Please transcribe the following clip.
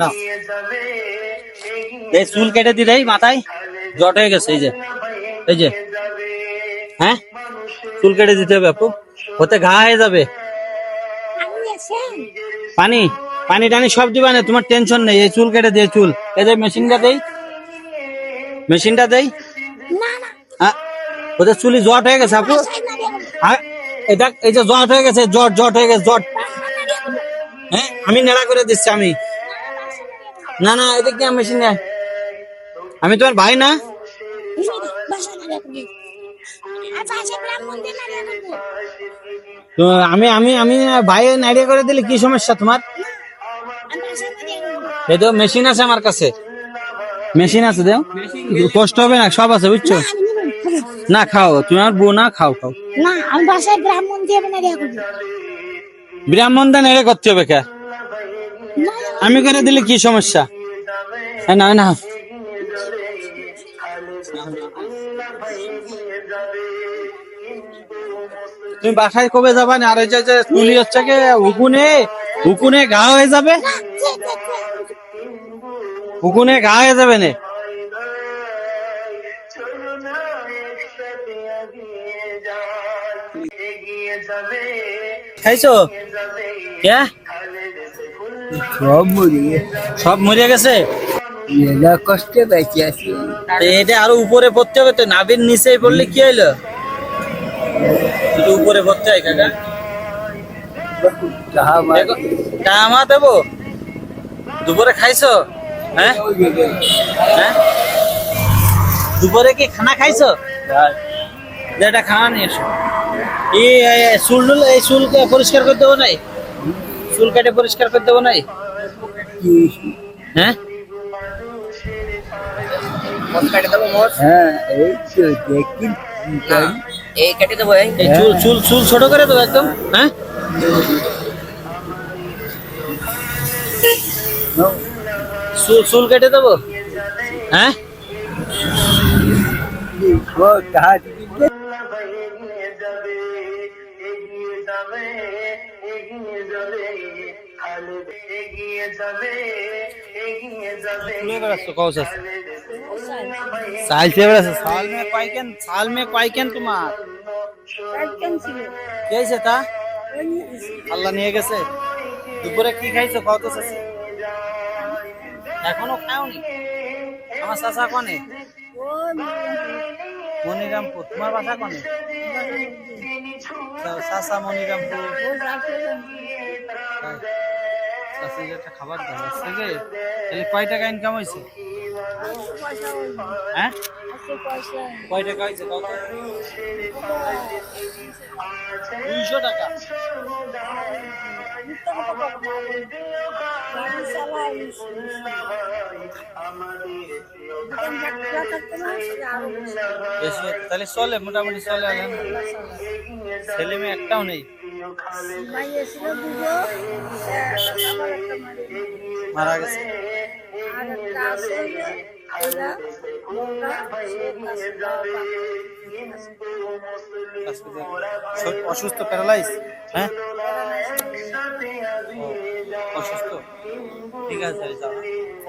না। এই চুল কেটে দিলে মাথায় জট হয়ে গেছে এই যে। এই যে। হ্যাঁ? চুল কেটে দিতে হবে আপু। ওতে ঘা হয়ে যাবে। পানি পানি টানি সব দিবা না তোমার টেনশন নেই। এই চুল কেটে দিয়ে চুল। এই যে মেশিনটা দেই। মেশিনটা দেই। ওদের চুলি জট হয়ে গেছে আপু। এটা এই যে জট হয়ে গেছে জট জট হয়ে গেছে জট। হ্যাঁ আমি নেড়া করে দিচ্ছি আমি। না না এটা কি মেশিন নেয় আমি তোমার ভাই না? তো আমি আমি আমি ভাই নাইডিয়া করে দিলে কি সমস্যা তোমার? এই তো মেশিন আছে আমার কাছে। মেশিন আছে দেও। কষ্ট হবে না সব আছে বুঝছ? না খাও তুমি আমার বউ না খাও খাও। না আমি বাসায় ব্রাহ্মণ দিয়ে নাড়িয়া করব ব্রাহ্মণ দা নেড়ে করতে হবে কে? আমি করে দিলে কি সমস্যা? না না। তুমি বাসায় কবে যাবা না? আর ওই যে তুলি হচ্ছে কি? উকুনে উকুনে ঘা হয়ে যাবে? উকুনে ঘা হয়ে যাবে না? খাইছো? কে? সব সব মরে গেছে? মেলা কষ্টে বেঁচে আছি। এটা আরও উপরে পড়তে হবে তো নাভির নিচে পড়লে কি হইল? উপরে পড়তে হয় কাকা। দেখো, দেবো? দুপুরে খাইছো? হ্যাঁ? হ্যাঁ? দুপুরে কি খানা খাইছো? যেটা খানা নিয়ে এসো। এই এই চুল এই চুল পরিষ্কার করে দেবো নাই? চুল কেটে পরিষ্কার করে দেবো নাই? হ্যাঁ? হ্যাঁ এই কেটে দেবো এই। চুল চুল চুল ছোট করে দেবো একদম হ্যাঁ? চুল চুল কেটে দেবো হ্যাঁ? যাবে এগিয়ে যাবে সাল সেবার আছে সাল মে কয়কেন সাল মে তোমার। কয়কেন তা? আল্লাহ নিয়ে গেছে। দুপুরে কি খাইছো কত আছে এখনও খাওনি? আমার চাচা কনে? মনিরামপুর তোমার বাসা কনে? চাষা মনিরামপুর চাষির একটা খাবার আছে যে? তাহলে কয় টাকা ইনকাম হয়েছে হ্যাঁ? কয় টাকা হয়েছে কত দুইশো টাকা। তাহলে চলে মোটামুটি চলে ছেলে মেয়ে একটাও নেই মারা গেছে অসুস্থ প্যারালাইজ হ্যাঁ ও, অসুস্থ ঠিক আছে যাও